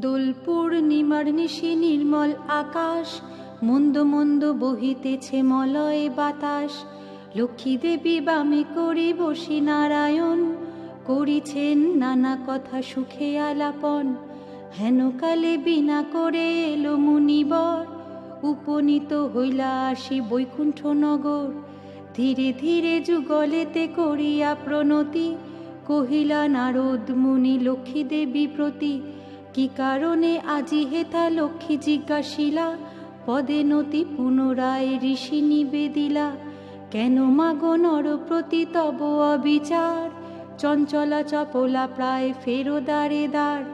দোল পূর্ণিমার নিশি নির্মল আকাশ, মন্দ মন্দ বহিতেছে মলয় বাতাস। লক্ষ্মী দেবী বামে করি বসি নারায়ণ, করিছেন নানা কথা সুখে আলাপন। হেনকালে বিনা করে এলো মুনিবর, উপনীত হইলা আসি বৈকুণ্ঠ নগর। ধীরে ধীরে যুগলেতে করিয়া প্রণতি, কহিলা, নারদ মুনি লক্ষ্মী দেবী প্রতি কি কারণে আজি হেথা লক্ষ্মী জিজ্ঞাসিলা? পদে নতি পুনরায় ঋষি নিবেদিলা। কেন মাগো নর প্রতি তব অবিচার? চঞ্চলা চপলা প্রায় ফেরো দাঁড়ে দাঁড়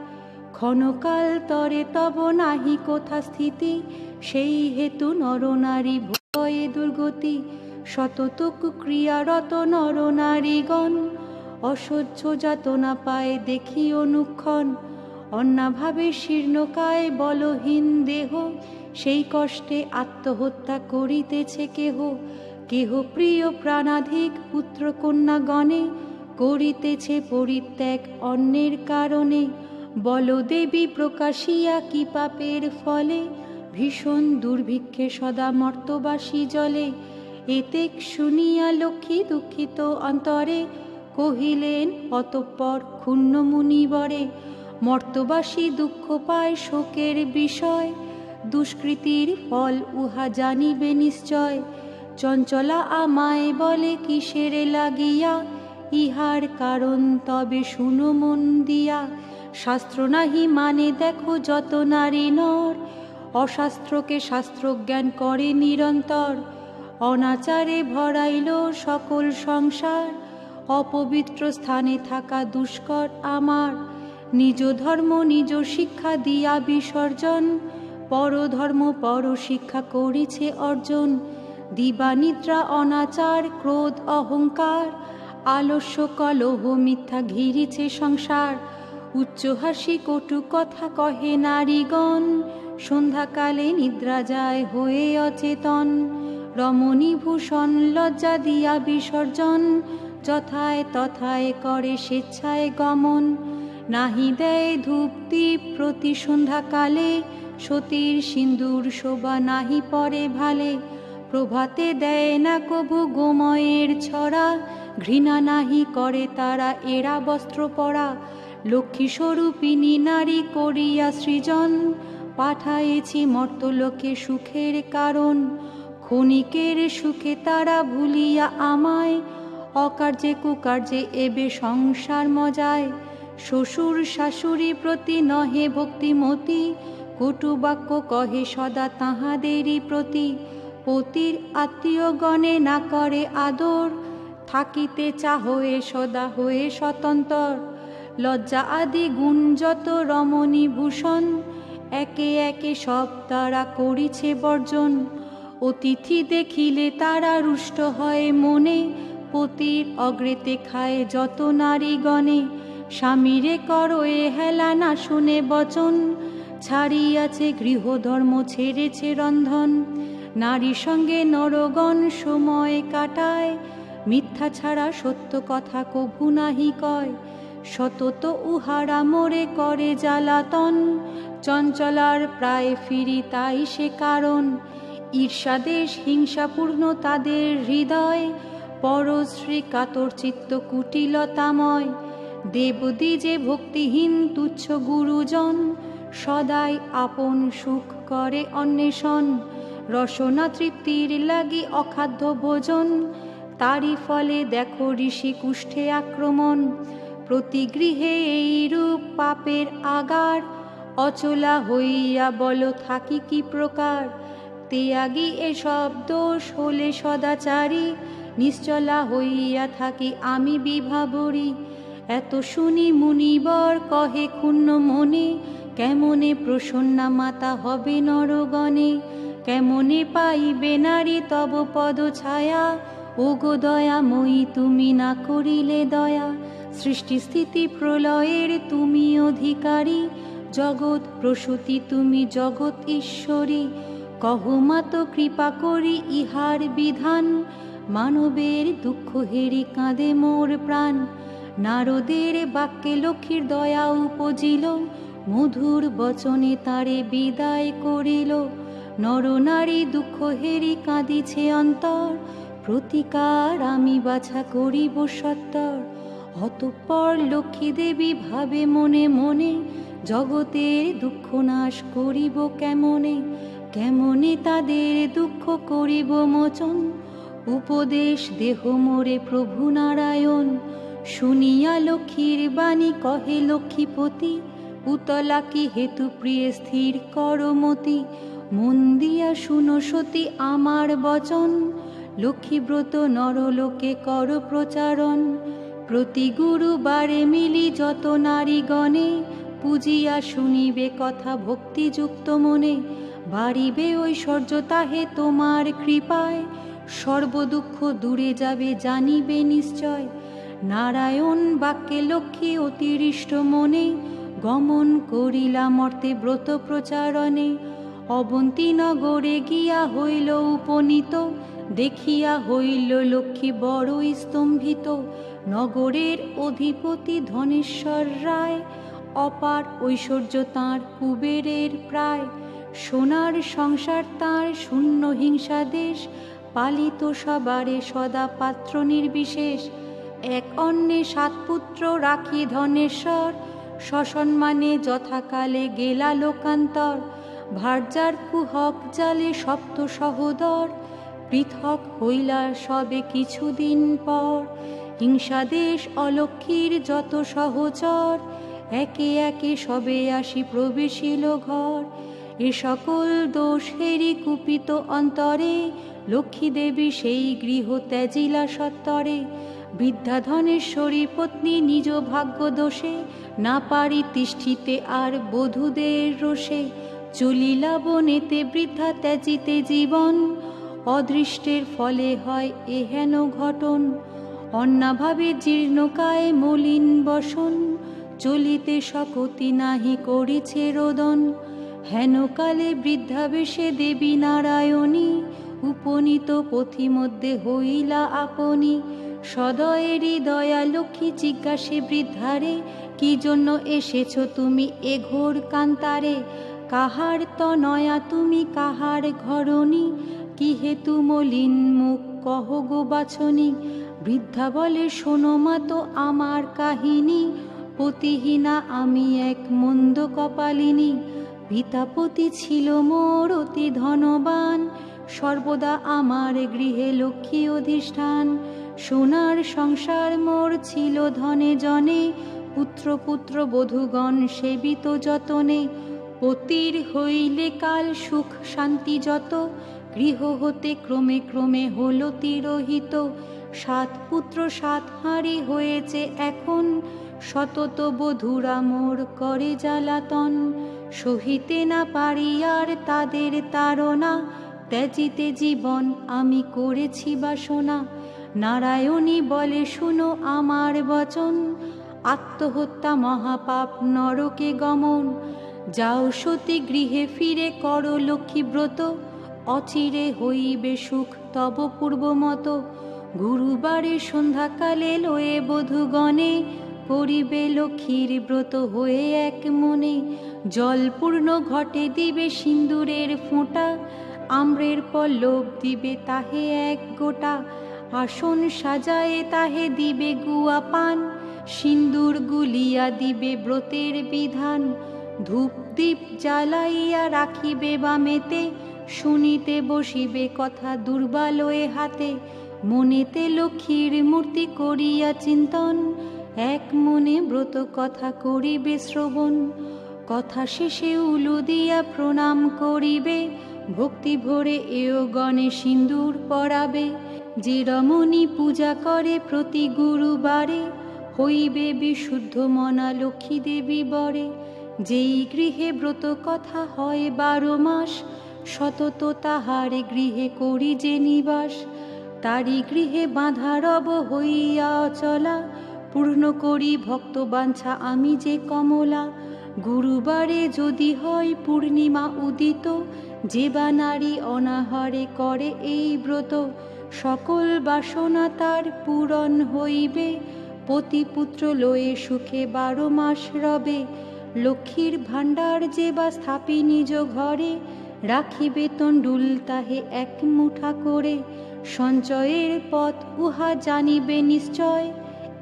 ক্ষণকাল তরে তব নাহি কোথা স্থিতি? সেই হেতু নরনারী ভয়ে দুর্গতি। শততক ক্রিয়ারত নরনারীগণ অসহ্য যাতনা পায় দেখি অনুক্ষণ। অন্যাভাবে শীর্ণকায় বলহীন দেহ, সেই কষ্টে আত্মহত্যা করিতেছে কেহ। কেহ প্রিয় প্রাণাধিক পুত্র কন্যাগণে করিতেছে পরিত্যাগ অন্যের কারণে। বলদেবী প্রকাশিয়া কি পাপের ফলে, ভীষণ দুর্ভিক্ষে সদা মর্তবাসী জলে। এতে শুনিয়া লক্ষ্মী দুঃখিত অন্তরে কহিলেন, অতঃপর ক্ষুণ্ণ মুনিবরে মর্তবাসী দুঃখ পায় শোকের বিষয়। দুষ্কৃতির ফল উহা জানিবে নিশ্চয়। চঞ্চলা আমায় বলে, কিসেরে লাগিয়া? ইহার কারণ তবে শুনো মন দিয়া। শাস্ত্র নাহি মানে দেখো যত নারী নর। অশাস্ত্রকে শাস্ত্রজ্ঞান করে নিরন্তর। অনাচারে ভরাইল সকল সংসার। অপবিত্র স্থানে থাকা দুষ্কর আমার। নিজ ধর্ম, নিজ শিক্ষা দিয়া বিসর্জন। পরধর্ম পর শিক্ষা করিছে অর্জন। দিবানিদ্রা অনাচার, ক্রোধ, অহংকার। আলস্য, কলহ, মিথ্যা ঘিরিছে সংসার। উচ্চ হাসি, কটু কথা কহে নারীগণ। সন্ধ্যাকালে নিদ্রা যায় হয়ে অচেতন। রমণী ভূষণ, লজ্জা দিয়া বিসর্জন। যথায় তথায় করে স্বেচ্ছায় গমন। নাহি দেয় ধূপতি প্রতি সন্ধ্যাকালে। সতীর সিন্দুর শোভা নাহি পরে ভালে। প্রভাতে দেয় না কবু গোময়ের ছড়া। ঘৃণা নাহি করে তারা এরা বস্ত্র পরা। লক্ষ্মী স্বরূপিনী নারী করিয়া সৃজন। পাঠায়েছি মর্তলোকে সুখের কারণ। ক্ষণিকের সুখে তারা ভুলিয়া আমায়। অকার্যে কুকার্যে এবে সংসার মজায়। শ্বশুর শাশুড়ি প্রতি নহে ভক্তিমতি, কটু বাক্য কহে সদা তাহাদেরই প্রতি। পতির আত্মীয়গণে না করে আদর, থাকিতে চাহয়ে সদা হয়ে স্বতন্ত্র। লজ্জা আদি গুণ যত রমণী ভূষণ, একে একে সব তারা করিছে বর্জন। অতিথি দেখিলে তারা রুষ্ট হয় মনে, পতির অগ্রেতে খায় যত নারীগণে। স্বামীরে করো এ হেলা, না শুনে বচন। ছাড়িয়াছে গৃহধর্ম, ছেড়েছে রন্ধন। নারী সঙ্গে নরগণ সময় কাটায়। মিথ্যা ছাড়া সত্য কথা কভু নাহি কয়। সতত উহারা মোরে করে জ্বালাতন। চঞ্চলার প্রায় ফিরি তাই সে কারণ। ঈর্ষাদেশ, হিংসাপূর্ণ তাদের হৃদয়। পরশ্রী কাতর চিত্ত কুটিলতাময়। দেবদি যে ভক্তিহীন তুচ্ছ গুরুজন, সদাই আপন সুখ করে অন্বেষণ। রসনা তৃপ্তির লাগি অখাদ্য ভোজন, তারই ফলে দেখো ঋষি কুষ্ঠে আক্রমণ। প্রতি গৃহে এই রূপ পাপের আগার, অচলা হইয়া বল থাকি কি প্রকার? তেয়াগি এসব দোষ হলে সদাচারী, নিশ্চলা হইয়া থাকি আমি বিভাবরী এত শুনি মুনিবর কহে ক্ষুণ্ণ মনে, কেমনে প্রসন্না মাতা হবে নরগণে? কেমনে পাইবে নারী তব পদ ছায়া? ওগো দয়াময়ী তুমি না করিলে দয়া। সৃষ্টি স্থিতি প্রলয়ের তুমি অধিকারী। জগৎ প্রসূতি, তুমি জগৎ ঈশ্বরী। কহমাত কৃপা করি ইহার বিধান। মানবের দুঃখ হেরি কাঁদে মোর প্রাণ। নারদের বাক্যে লক্ষ্মীর দয়া উপজিল, মধুর বচনে তারে বিদায় করিল। নরনারী দুঃখ হেরি কাঁদিছে অন্তর, প্রতিকার আমি বাছা করিব সত্তর। অতঃপর লক্ষ্মী দেবী ভাবে মনে মনে, জগতের দুঃখ নাশ করিব কেমনে? কেমনে তাদের দুঃখ করিব মোচন? উপদেশ দেহ মোরে প্রভু নারায়ণ। শুনিয়া লক্ষ্মীর বাণী কহে লক্ষ্মীপতি উতলা কি হেতু প্রিয় স্থির করমতি? মন দিয়া শুনো সতী আমার বচন, লক্ষ্মীব্রত নরলোকে কর প্রচারণ। প্রতি গুরুবারে মিলি যত নারীগণে, পূজিয়া শুনিবে কথা ভক্তিযুক্ত মনে। বাড়িবে ঐশ্বর্য তাহে তোমার কৃপায়, সর্বদুঃখ দূরে যাবে জানিবে নিশ্চয়। নারায়ণ বাক্যে লক্ষ্মী অতিরিষ্ট মনে, গমন করিলা মর্তে ব্রত প্রচারণে। অবন্তী নগরে গিয়া হইল উপনীত, দেখিয়া হইল লক্ষ্মী বড়ই স্তম্ভিত। নগরের অধিপতি ধনেশ্বর রায়, অপার ঐশ্বর্য তাঁর কুবেরের প্রায়। সোনার সংসার তাঁর শূন্য হিংসা দেশ পালিত সবারে সদা পাত্র নির্বিশেষ। এক অন্যে সাত পুত্র রাখি ধনেশ্বর, সসম্মানে যথাকালে গেলা লোকান্তর, ভার্যার কুহক জালে সপ্ত সহোদর, পৃথক হইলা সবে কিছুদিন পর। হিংসাদেশ অলক্ষীর যত সহচর, একে একে সবে আসি প্রবেশিল ঘর। এ সকল দোষ হেরি কুপিত অন্তরে লক্ষ্মী দেবী সেই গৃহ ত্যাজিলা সত্তরে। বৃদ্ধাধনেশ্বরী পত্নী নিজ ভাগ্য দোষে না পারি তিষ্ঠিতে আর বধূদের রোষে। চলিলা বনেতে বৃদ্ধা ত্যাজিতে জীবন, অদৃষ্টের ফলে হয় এহেন ঘটন। অন্নাভাবে জীর্ণকায় মলিন বসন, চলিতে শকতি নাহি করিছে রোদন। হেনকালে বৃদ্ধাবেশে দেবী নারায়ণী, উপনীত পথি মধ্যে হইলা আপনি। সদয়েরই দয়া লক্ষ্মী জিজ্ঞাসে বৃদ্ধারে, কি জন্য এসেছ তুমি এ ঘোর কান্তারে? কাহার তনয়া তুমি কাহার ঘরণী? কি হেতু মলিন মুখ কহ গো বাছনি? বৃদ্ধা বলে, শোনো মা তো আমার কাহিনী, পতিহীনা আমি এক মন্দ কপালিনী। পিতাপতি ছিল মোর অতি ধনবান, সর্বদা আমার গৃহে লক্ষ্মী অধিষ্ঠান। সোনার সংসার মোর ছিল ধনে জনে, পুত্র পুত্র বধূগণ সেবিত যতনে। পতির হইলে কাল সুখ শান্তি যত, গৃহ হতে ক্রমে ক্রমে হল তিরোহিত। সাত পুত্র সাত হাঁড়ি হয়েছে এখন শতত বধুরা মোর করে জ্বালাতন। সহিতে না পারি আর তাদের তাড়না, ত্যাজিতে জীবন আমি করেছি বাসনা। নারায়ণী বলে, শুনো আমার বচন। আত্মহত্যা মহাপাপ, নরকে গমন। যাও সতী গৃহে ফিরে করো লক্ষ্মীব্রত অচিরে হইবে সুখ, তব পূর্বমত গুরুবারে সন্ধ্যাকালে লয়ে বধূগণে করিবে লক্ষ্মীর ব্রত হয়ে এক মনে। জলপূর্ণ ঘটে দিবে সিন্দুরের ফোঁটা, আম্রের পল্লব দিবে তাহে এক গোটা। আসন সাজায়ে তাহে দিবে গুয়া পান, সিন্দুর গুলিয়া দিবে ব্রতের বিধান। ধূপ দীপ জ্বালাইয়া রাখিবে বামেতে, শুনিতে বসিবে কথা দুর্বালয়ে হাতে। মনেতে লক্ষ্মীর মূর্তি করিয়া চিন্তন, এক মনে ব্রত কথা করিবে শ্রবণ। কথা শেষে উলু দিয়া প্রণাম করিবে, ভক্তি ভরে এও গণে সিন্দুর পরাবে। যে রমণী পূজা করে প্রতি গুরুবারে, হইবে বিশুদ্ধ মনা লক্ষ্মী দেবী বরে। যেই গৃহে ব্রত কথা হয় বারো মাস, সতত তাহারে গৃহে করি যে নিবাস। তারি গৃহে বাঁধা রব হইয়া চলা, পূর্ণ করি ভক্ত বাঞ্ছা আমি যে কমলা। গুরুবারে যদি হয় পূর্ণিমা উদিত, যে বা নারী অনাহারে করে এই ব্রত। সকল বাসনা তার পূরণ হইবে। পতিপুত্র লয়ে সুখে বারো মাস রবে। লক্ষ্মীর ভাণ্ডার যে বা স্থাপি নিজ ঘরে। রাখি বেতন ডুল তাহে এক মুঠা করে। সঞ্চয়ের পথ উহা জানিবে নিশ্চয়।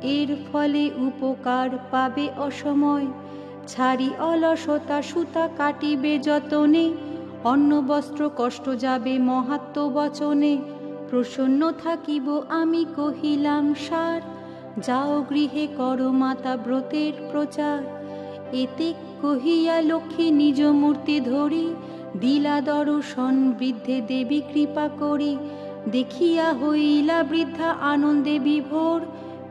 এর ফলে উপকার পাবে অসময়। ছাড়ি অলসতা সুতা কাটিবে যতনে। অন্ন বস্ত্র কষ্ট যাবে মহাত্ম বচনে। প্রসন্ন থাকিব আমি কহিলাম, সার, যাও গৃহে কর মাতা ব্রতের প্রচার। এতে কহিয়া লক্ষ্মী নিজ মূর্তি ধরি দিলা দর্শন বৃদ্ধে দেবী কৃপা করি। দেখিয়া হইলা বৃদ্ধা আনন্দে বিভোর,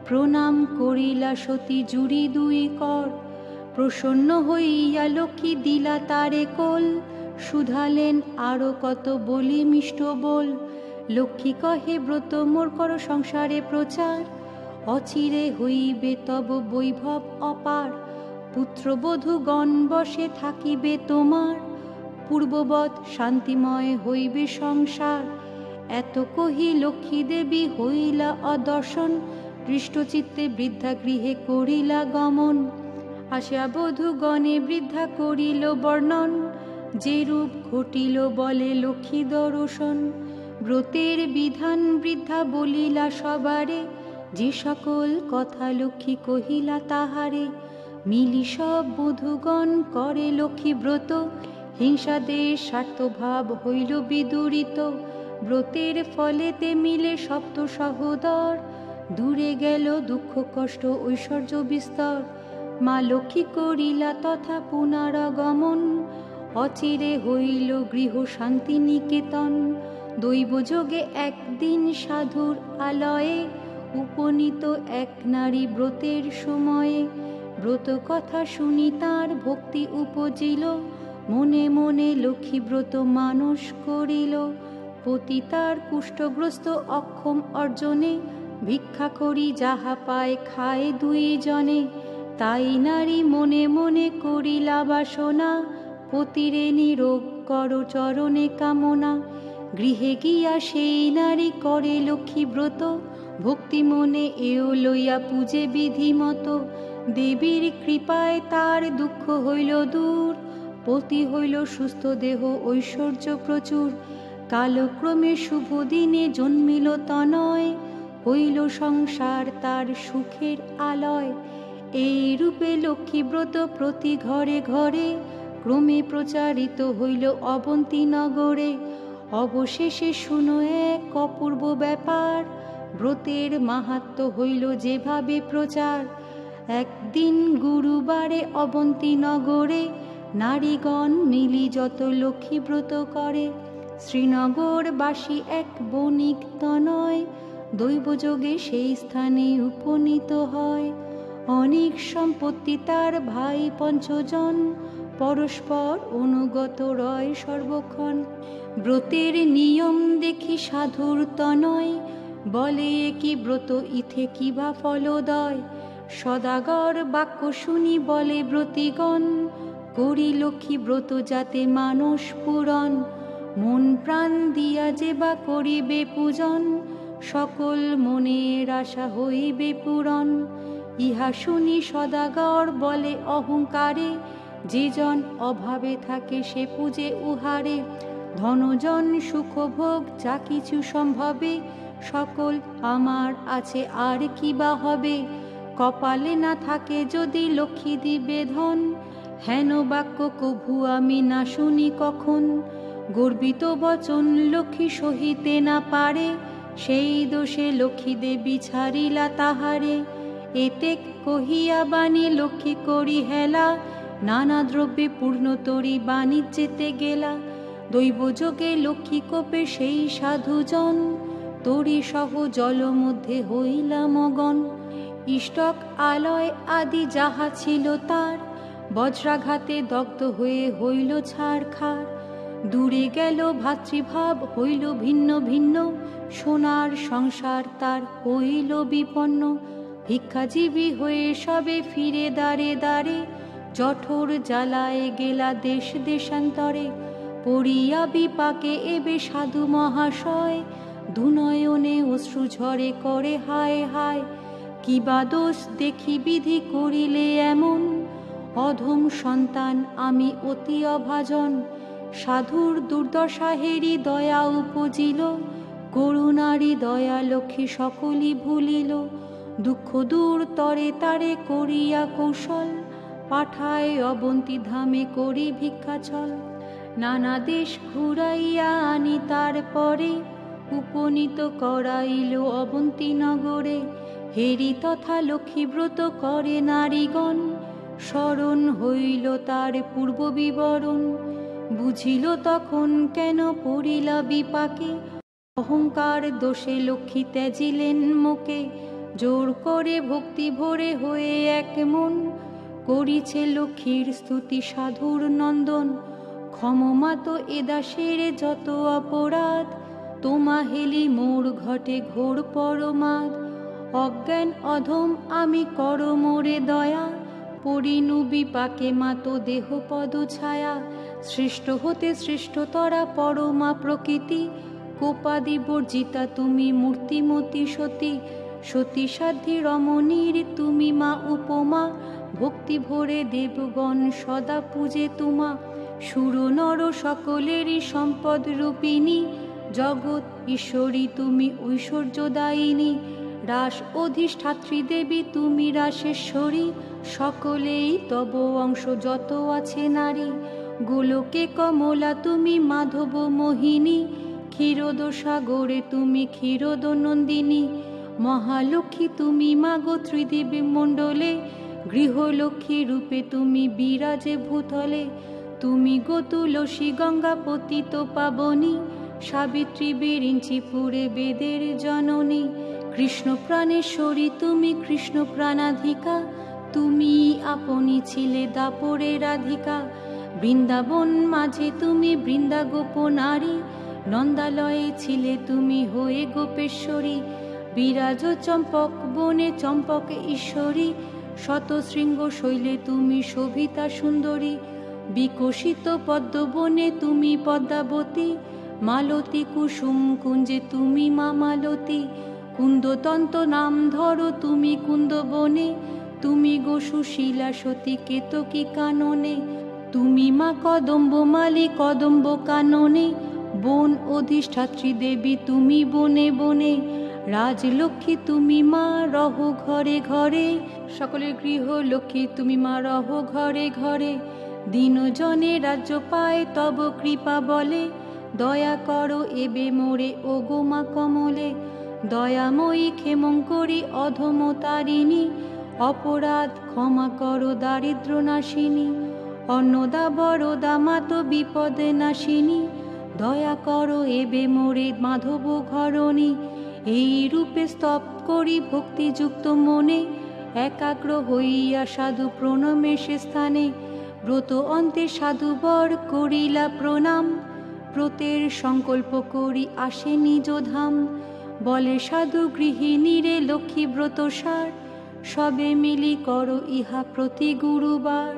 প্রণাম করিলা সতী জুড়ি দুই কর। প্রসন্ন হইয়া লক্ষ্মী দিলা তারে কোল, শুধালেন আরও কত বলি মিষ্ট বল। লক্ষ্মী কহে, ব্রত মোর কর সংসারে প্রচার। অচিরে হইবে তব বৈভব অপার। পুত্রবধূগণ বসে থাকিবে তোমার। পূর্ববৎ শান্তিময় হইবে সংসার। এত কহি লক্ষ্মী দেবী, হইলা অদর্শন। দৃষ্টচিত্তে বৃদ্ধা গৃহে করিলা গমন। আসিয়া বধূগণে বৃদ্ধা করিল বর্ণন। যে রূপ ঘটিল বলে লক্ষ্মী দর্শন। ব্রতের বিধান বৃদ্ধা বলিলা সবারে, যে সকল কথা লক্ষ্মী কহিলা তাহারে। মিলি সব বধূগণ করে লক্ষ্মী ব্রত হিংসা দেশ স্বার্থভাব হইল বিদুরিত। ব্রতের ফলেতে মিলে সপ্ত সহোদর, দূরে গেল দুঃখ, কষ্ট, ঐশ্বর্য বিস্তর। মা লক্ষ্মী করিলা তথা পুনরাগমন, অচিরে হইল গৃহ শান্তি নিকেতন। দৈবযোগে একদিন সাধুর আলয়ে, উপনীত এক নারী ব্রতের সময়ে। ব্রত কথা শুনি তার ভক্তি উপজিল, মনে মনে লক্ষ্মী ব্রত মানুষ করিল। পতি তার কুষ্ঠগ্রস্ত অক্ষম অর্জনে, ভিক্ষা করি যাহা পায় খায় দুই জনে। তাই নারী মনে মনে করিলা বাসনা, পতিরে নিরোগ কর চরণে কামনা। গৃহে গিয়া সেই নারী করে লক্ষ্মী ব্রত ভক্তি মনে এও লইয়া পূজে বিধি মতো দেবীর কৃপায় তার দুঃখ হইল দূর, পতি হইল সুস্থ দেহ, ঐশ্বর্য প্রচুর। কালক্রমে শুভ দিনে জন্মিল তনয়, হইল সংসার তার সুখের আলয়। এই রূপে লক্ষ্মীব্রত প্রতি ঘরে ঘরে ক্রমে প্রচারিত হইল অবন্তী নগরে। অবশেষে শুনো এক অপূর্ব ব্যাপার। ব্রতের মাহাত্ম হইল যেভাবে প্রচার। একদিন গুরুবারে অবন্তী নগরে নারীগণ মিলি যত লক্ষ্মীব্রত করে। শ্রীনগরবাসী এক বণিক তনয় দৈবযোগে সেই স্থানে উপনীত হয়। অনেক সম্পত্তি তার ভাই পঞ্চজন পরস্পর অনুগত রয় সর্বক্ষণ। ব্রতের নিয়ম দেখি সাধুর তনয়। বলে কি ব্রত, ইথে কিবা ফলদয়? সদাগর বাক্য শুনি বলে ব্রতিগণ। করি লক্ষ্মী ব্রত যাতে মানস পূরণ। মন প্রাণ দিয়া যে বা করিবে পূজন। সকল মনের আশা হইবে পূরণ। ইহা শুনি সদাগর বলে অহংকারে। যে জন অভাবে থাকে সে পূজে উহারে। ধনজন সুখভোগ যা কিছু সম্ভবে, সকল আমার আছে আর কি বা হবে? কপালে না থাকে যদি লক্ষ্মী দিবে ধন হেন বাক্য কভু আমি না শুনি কখন? গর্বিত বচন লক্ষ্মী সহিতে না পারে, সেই দোষে লক্ষ্মী দেবী ছাড়িলা তাহারে। এতে কহিয়া বাণী লক্ষ্মী করি হেলা নানা দ্রব্যে পূর্ণতরী বাণিজ্যেতে গেলা। দৈবযোগে লক্ষ্মী কোপে সেই সাধুজন। তরি সহ জল মধ্যে হইলা মগন। ইষ্টক আলয় আদি যাহা ছিল তার, বজ্রাঘাতে দগ্ধ হয়ে হইল ছাড় খার দূরে গেল ভাতৃভাব, হইল ভিন্ন ভিন্ন। সোনার সংসার তার হইল বিপন্ন। ভিক্ষাজীবী হয়ে সবে ফিরে দাঁড়ে দাঁড়ে জঠোর জ্বালায় গেলা দেশ দেশান্তরে, পড়িয়া বিপাকে এবে সাধু মহাশয়, দুনয়নে অশ্রু ঝরে করে হায় হায় কিবা দোষ দেখি বিধি করিলে এমন? অধম সন্তান আমি অতি অভাজন, সাধুর দুর্দশা হেরি দয়া উপজিল করুণারি দয়া লক্ষ্মী সকলই ভুলিল, দুঃখ দূর তরে তারে করিয়া কৌশল পাঠায় অবন্তী ধামে করি ভিক্ষাচল নানা দেশ ঘুরাইয়া আনি তারপরে উপনীত করাইল অবন্তী নগরে। হেরি তথা লক্ষ্মীব্রত করে নারীগণ। স্মরণ হইল তার পূর্ব বিবরণ। বুঝিল তখন কেন পড়িলা বিপাকে। অহংকার দোষে লক্ষ্মী ত্যাজিলেন মোকে। জোর করে ভক্তি ভরে হয়ে এক মন। করিছে লক্ষ্মীর স্তুতি সাধুর নন্দন। ক্ষমমা তো এ দাসের যত অপরাধ, তোমা হেলি মোর ঘটে ঘোর পরমাদ। অজ্ঞান অধম আমি কর মোরে দয়া পরিনু বিপাকে মাত দেহ পদ ছায়া। সৃষ্ট হতে সৃষ্টতরা পরমা প্রকৃতি, কোপাদি বর্জিতা তুমি মূর্তিমতি সতী। সতী সাধ্যী রমণীর তুমি মা উপমা ভক্তি ভরে দেবগণ সদা পূজে তোমা। সুর নর সকলেরই সম্পদ রূপিণী। জগৎ ঈশ্বরী তুমি ঐশ্বর্যদায়িনী। রাস অধিষ্ঠাত্রী দেবী তুমি রাসেশ্বরী। সকলেই তব অংশ যত আছে নারী। গোলকে কমলা তুমি মাধব মোহিনী। ক্ষীরোদ সাগরে তুমি ক্ষীরোদ নন্দিনী মহালক্ষ্মী তুমি মাগো ত্রিদেবী মণ্ডলে। গৃহলক্ষ্মী রূপে তুমি বিরাজে ভূতলে, তুমি গো তুলসী গঙ্গা পতিত পাবনী, সাবিত্রী বিরিঞ্চি পুরে বেদের জননী, কৃষ্ণ প্রাণেশ্বরী তুমি কৃষ্ণ প্রাণাধিকা, তুমি আপনি ছিলে দাপরে রাধিকা, বৃন্দাবন মাঝে তুমি বৃন্দা গোপনারী নন্দালয়ে ছিলে তুমি হয়ে গোপেশ্বরী, বিরাজ চম্পক বনে চম্পক ঈশ্বরী শত শৃঙ্গ শৈলে তুমি শোভিতা সুন্দরী, বিকশিত পদ্মবনে তুমি পদ্মাবতী, মালতী কুসুম কুঞ্জে তুমি মা মালতী, কুন্দতন্ত নাম ধরো তুমি কুন্দবনে, তুমি গো সুশীলা সতী কেতকী কাননে, তুমি মা কদম্ব মালি কদম্ব কাননে, বন অধিষ্ঠাত্রী দেবী তুমি বনে বনে রাজলক্ষ্মী তুমি মা, রহ ঘরে ঘরে। সকলের গৃহ লক্ষ্মী তুমি মা, রহ ঘরে ঘরে। দিনজনে রাজ্য পায় তব কৃপা বলে। দয়া করো এবে মোরে, ও গোমা কমলে। দয়াময়ী ক্ষেমঙ্করী অধম তারিণী। অপরাধ ক্ষমা করো দারিদ্র নাশিনী। অন্নদা বরদা মাত বিপদে নাশিনী। দয়া করো এবে মোরে মাধব ঘরণী। এই রূপে স্তব করি ভক্তিযুক্ত মনে, একাগ্র হইয়া সাধু প্রণমে সে স্থানে, ব্রত অন্তে সাধুবর করিলা প্রণাম, ব্রতের সংকল্প করি আসে নিজ ধাম, বলে সাধু গৃহিণীরে লক্ষ্মী ব্রত সার, সবে মিলি কর ইহা প্রতি গুরুবার,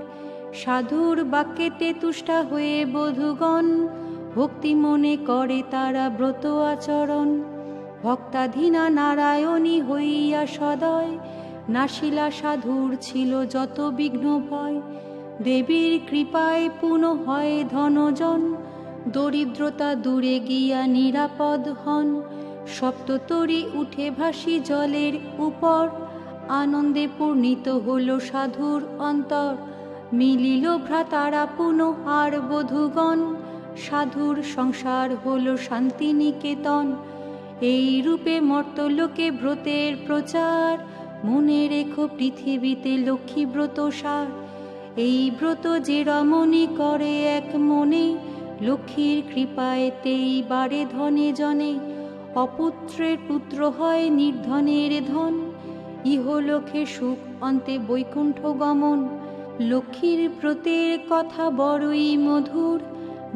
সাধুর বাক্যেতে তুষ্টা হয়ে বধুগণ, ভক্তি মনে করে তারা ব্রত আচরণ। ভক্তাধীনা নারায়ণী হইয়া সদয়। নাশিলা সাধুর ছিল যত বিঘ্ন ভয়। দেবীর কৃপায় পুনঃ হয় ধনজন। দরিদ্রতা দূরে গিয়া নিরাপদ হন। সপ্ততরী উঠে ভাসি জলের উপর। আনন্দে পূর্ণিত হল সাধুর অন্তর। মিলিল ভ্রাতারা পুনঃ আর বধুগণ। সাধুর সংসার হল শান্তিনিকেতন। এই রূপে মর্তলোকে ব্রতের প্রচার। মনে রেখো পৃথিবীতে লক্ষ্মী ব্রত সার। এই ব্রত যে রমণী করে এক মনে, লক্ষ্মীর কৃপায়তেই বাড়ে ধনে জনে। অপুত্রের পুত্র হয় নির্ধনের ধন, ইহলোকে সুখ অন্তে বৈকুণ্ঠ গমন। লক্ষ্মীর ব্রতের কথা বড়ই মধুর,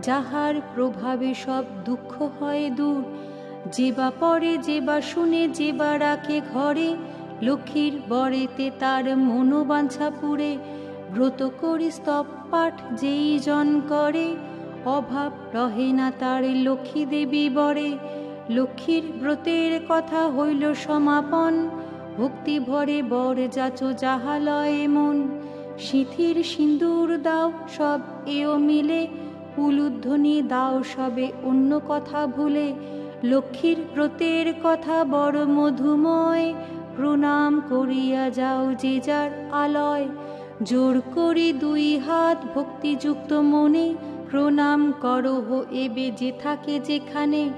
যাহার প্রভাবে সব দুঃখ হয় দূর। যে বা পরে যে বা শুনে, যে রাখে ঘরে, লক্ষ্মীর বরেতে তার মনোবাঞ্ছা পুরে ব্রত করি স্তব পাঠ যেই জন করে, অভাব রহে না তার লক্ষ্মী দেবী বরে। লক্ষ্মীর ব্রতের কথা হইল সমাপন, ভক্তি ভরে বর যাচ যাহা লয়ে মন। সিথির সিন্দুর দাও সব এও মিলে উলুধ্বনি দাও সবে অন্য কথা ভুলে। লক্ষ্মীর ব্রতের কথা বড় মধুময়, প্রণাম করিয়া যাও যে যার আলয়। জোর করি দুই হাত ভক্তিযুক্ত মনে, প্রণাম করহ এবে যে থাকে যেখানে।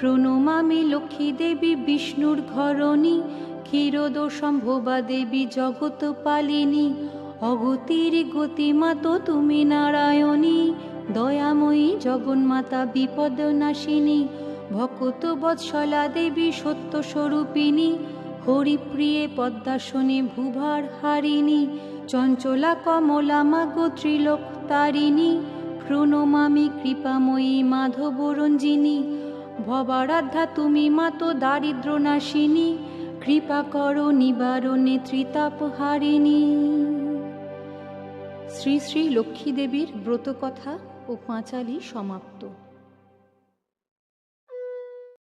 প্রণমামি লক্ষ্মী দেবী বিষ্ণুর ঘরণী, ক্ষীরদ সম্ভবা দেবী জগত পালিনী। অগতির গতিমা তো তুমি নারায়ণী, দয়াময়ী জগন্মাতা বিপদ নাশিনী। ভকত বৎসলা দেবী সত্য স্বরূপিণী হরিপ্রিয়ে পদ্মাসনে ভুভার হারিণী, চঞ্চলা কমলা মাগো ত্রিলোক তারিণী প্রণমামি কৃপাময়ী মাধব রঞ্জিনী ভবারাধ্যা তুমি মাতো দারিদ্র নাশিনী কৃপা করো নিবারণে ত্রিতাপ হারিণী শ্রী শ্রী লক্ষ্মীদেবীর ব্রতকথা ও পাঁচালি সমাপ্ত।